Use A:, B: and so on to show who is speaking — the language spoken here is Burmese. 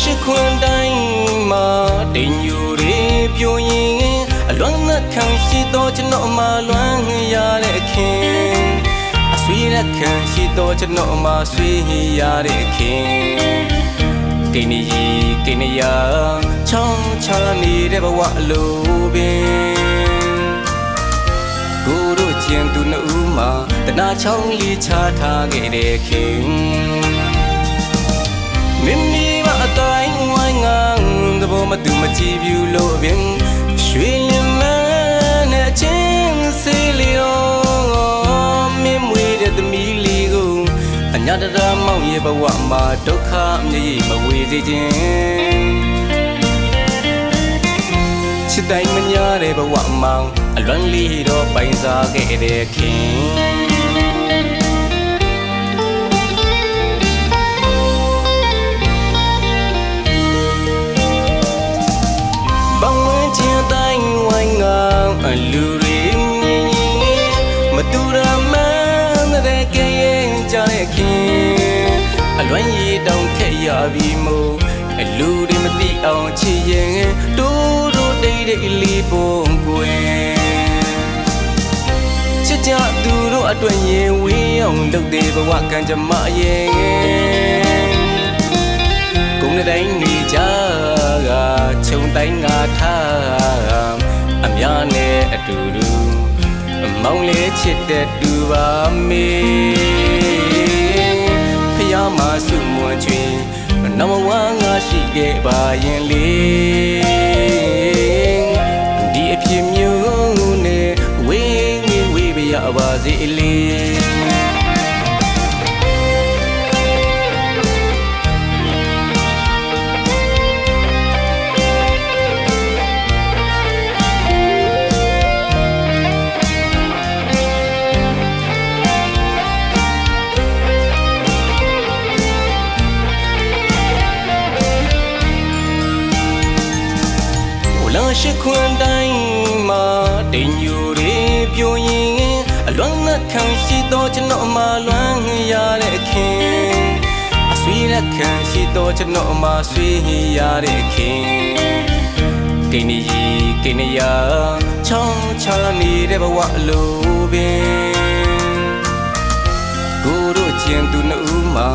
A: ရှိခွန်တိုင်းမှာတိမ်ညူတွေပြိုရင်အလွမ်းသက်ခံရှိတော့ကျွန်တော်မှလွမ်းရတဲ့ခင်အဆွေလက်ခံရှိတော့ကျွန်တော်မှဆွေရတဲ့ခင်ကိနေကြီးကိနေရချောင်းချနေတဲ့ဘဝအလိုပင်ကိုတို့ကျင်သူနှစ်ဦးမှာတနာချောင်းလေးချထားခဲ့တဲ့ခင် ကြည့်ဘူးလို့ပင်ရွှေလင်မန်းနဲ့အချင်းစေးလျောမင်းမွေတဲ့သမီးလေးကိုအညာတရာမောင်ရဲ့ဘဝမှာဒုက္ခအမြည်မဝေစေခြင်းချစ်တိုင်းမညာတဲ့ဘဝမောင်အလွန်လီတော့ပိုင်စားခဲ့တဲ့ခင် လူတွေမြင်ရင်မတူရမန်းတဲ့ကဲရင်ကြတဲ့ခင်အလွန်ရည်တောင်ခက်ရပြီမို့အလူတွေမသိအောင်ချစ်ရင်တိုးတိုးတိတ်တိတ်လေးပုံကွယ်ချစ်ကြသူတို့အတွက်ရင်ဝေးအောင်လုပ်တဲ့ဘဝကံကြမ္မာရဲ့ကုန်းတိုင်းနေကြကခြုံတိုင်းငါထားအများနဲ့အ တူတူမောင်လေးချစ်တဲ့သူပါမေဖျားမဆုမွန်ချွေနမဝါငါရှိခဲ့ပါရင်လေဒီအဖြစ်မျိုးနဲ့ဝေးငေးဝေးပြရပါစေလေ ဝလရှိခွန်တိုင်းမှာတိမ်ညူတွေပြိုရင်အလွမ်းသက်ခံရှိတော့ကျွန်တော်မှလွမ်းရတဲ့ခင်အဆွေလက်ခံရှိတော့ကျွန်တော်မှဆွေရတဲ့ခင်ကိနေကြီးကိနေရချောင်းချနေတဲ့ဘဝအလိုပင်ကိုတို့ကျင်သူနှစ်ဦးမှာ